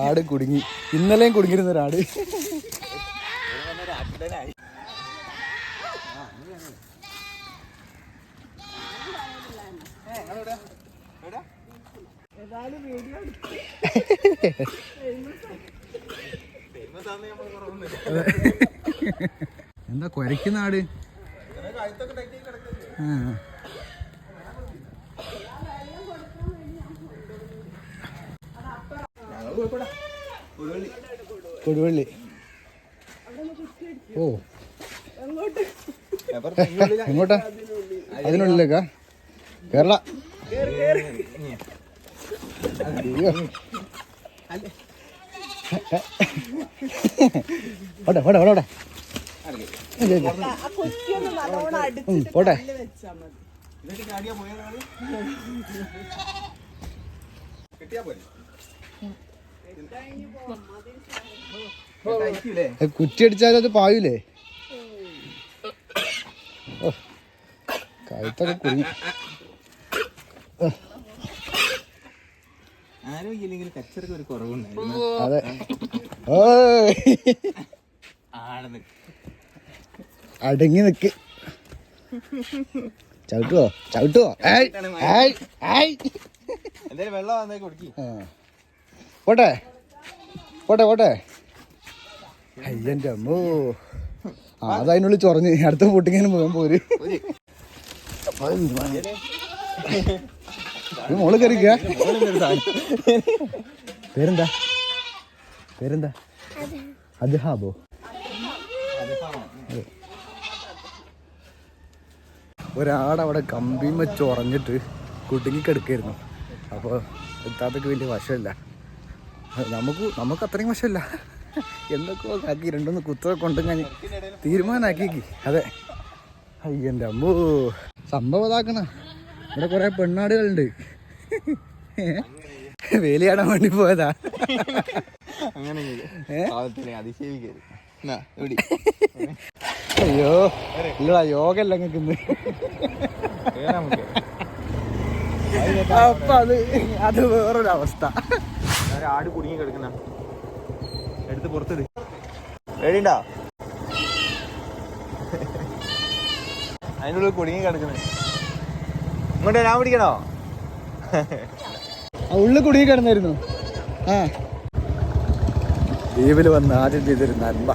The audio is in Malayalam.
ആട് കുടുങ്ങി. ഇന്നലെയും കുടുങ്ങിയിരുന്ന ഒരാട്. എന്താ കുരയ്ക്കുന്ന ആട്? കൊടുവള്ളി. ഓ. എങ്ങോട്ടാ? അതിനുള്ളിലേക്കാ? കേരള. ഓടെ ഓടെ ഓടെ ഓട്ടെ പോട്ടെ. കുറ്റി അടിച്ചാലും അത് പായൂലേ? കഴുത്തൊക്കെ കുടുങ്ങി ആരോഗ്യമില്ലെങ്കിൽ കച്ചറക്ക് ഒരു കുറവുണ്ടായിരുന്നു. അതെ. ആണെന്ന്. അടങ്ങി നിക്ക്. ചവിട്ടുവോ? ചവിട്ടുവോ? പോട്ടെ. പോട്ടെ പോട്ടെ. അയ്യന്റെ അമ്മോ. ആ അത് അതിനുള്ളിൽ ചൊറഞ്ഞ്. അടുത്ത പൊട്ടിങ്ങനെ മുഖം പോര്. മോൾ കറിക്ക പേരെന്താ? പേരെന്താ? അത്. ഒരാടവിടെ വെച്ച് ഉറഞ്ഞിട്ട് കുടുങ്ങി കിടക്കായിരുന്നു. അപ്പോൾ എത്താത്തൊക്കെ വലിയ വശമില്ല. നമുക്ക് നമുക്ക് അത്രയും വശമില്ല. എന്തൊക്കെയോ ആക്കി രണ്ടൊന്ന് കുത്തൊക്കെ കൊണ്ടും ഞാൻ തീരുമാനമാക്കി അതെ. അയ്യന്റെ അമ്മോ. സംഭവം ഇതാക്കണ. ഇവിടെ കുറേ പെണ്ണാടുകളുണ്ട്. വേലിയാടാൻ വേണ്ടി പോയതാ. അങ്ങനെ അതിശയിക്കരുത്. അയ്യോ ഇല്ലടാ യോഗ അല്ല നിങ്ങൾക്ക്. അപ്പൊ അത് അത് വേറൊരവസ്ഥ. ആട് കുടുങ്ങി കിടക്കുന്ന. എടുത്ത് പുറത്തിട്. പേടിണ്ടാ അതിനുള്ളിൽ കുടുങ്ങി കിടക്കുന്നത് ഇങ്ങോട്ട് ഞാൻ പിടിക്കണോ? ആ ഉള്ളിൽ കുടുങ്ങി കിടന്നായിരുന്നു. ആ. ദ്വീപിൽ വന്ന് ആദ്യം ചെയ്തൊരു നന്മ